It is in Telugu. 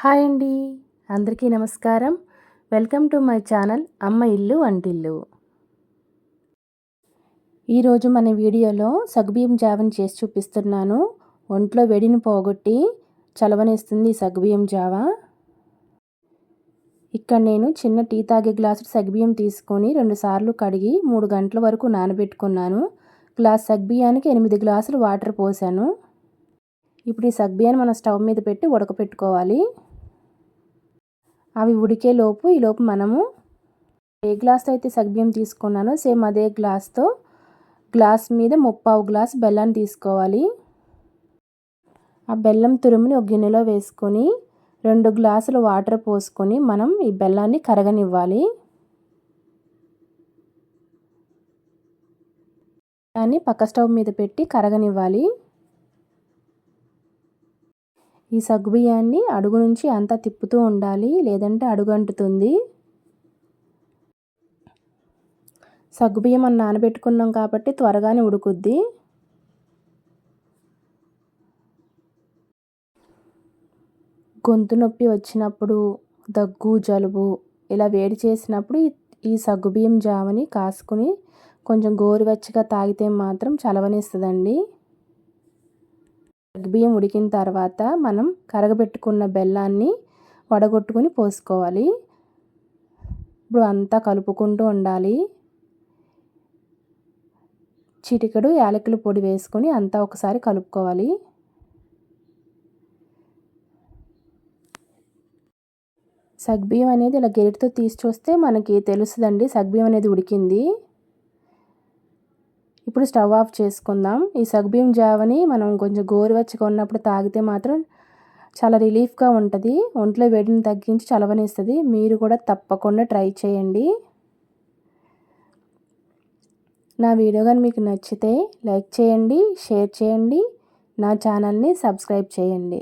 హాయ్ అండి. అందరికీ నమస్కారం. వెల్కమ్ టు మై ఛానల్ అమ్మ ఇల్లు వంటిల్లు. ఈరోజు మన వీడియోలో సగ్బియ్యం జావని చేసి చూపిస్తున్నాను. ఒంట్లో వెడిని పోగొట్టి చలవనిస్తుంది సగ్బియ్యం జావ. ఇక్కడ నేను చిన్న టీ తాగే గ్లాసు సగ్బియ్యం తీసుకొని రెండుసార్లు కడిగి మూడు గంటల వరకు నానబెట్టుకున్నాను. గ్లాస్ సగ్బియ్యానికి ఎనిమిది గ్లాసులు వాటర్ పోసాను. ఇప్పుడు ఈ సగ్బియ్యాన్ని మనం స్టవ్ మీద పెట్టి ఉడకపెట్టుకోవాలి. అవి ఉడికేలోపు ఈలోపు మనము ఏ గ్లాస్తో అయితే సగ్బియం తీసుకున్నానో సేమ్ అదే గ్లాస్తో గ్లాస్ మీద ముప్పావు గ్లాస్ బెల్లాన్ని తీసుకోవాలి. ఆ బెల్లం తురుముని ఒక గిన్నెలో వేసుకొని రెండు గ్లాసులు వాటర్ పోసుకొని మనం ఈ బెల్లాన్ని కరగనివ్వాలి. దాన్ని పక్క స్టవ్ మీద పెట్టి కరగనివ్వాలి. ఈ సగ్గుబియ్యాన్ని అడుగు నుంచి అంతా తిప్పుతూ ఉండాలి లేదంటే అడుగు అంటుతుంది సగ్గుబియ్యం మనం నానబెట్టుకున్నాం కాబట్టి త్వరగానే ఉడుకుద్ది. గొంతు నొప్పి వచ్చినప్పుడు దగ్గు జలుబు ఇలా వేడి చేసినప్పుడు ఈ సగ్గుబియ్యం జావని కాసుకుని కొంచెం గోరువెచ్చగా తాగితే మాత్రం చలవనిస్తుందండి. బియ్యం ఉడికిన తర్వాత మనం కరగబెట్టుకున్న బెల్లాన్ని వడగొట్టుకుని పోసుకోవాలి. ఇప్పుడు అంతా కలుపుకుంటూ ఉండాలి. చిటికెడు యాలకుల పొడి వేసుకొని అంతా ఒకసారి కలుపుకోవాలి. సగ్బియ్యం అనేది ఇలా గెరిటితో తీసి చూస్తే మనకి తెలుస్తుందండి సగ్బియ్యం అనేది ఉడికింది. ఇప్పుడు స్టవ్ ఆఫ్ చేసుకుందాం. ఈ సగ్బీం జావని మనం కొంచెం గోరువెచ్చగా ఉన్నప్పుడు తాగితే మాత్రం చాలా రిలీఫ్గా ఉంటుంది. ఒంట్లో వేడిని తగ్గించి చలవనిస్తుంది. మీరు కూడా తప్పకుండా ట్రై చేయండి. నా వీడియో కానీ మీకు నచ్చితే లైక్ చేయండి షేర్ చేయండి నా ఛానల్ని సబ్స్క్రైబ్ చేయండి.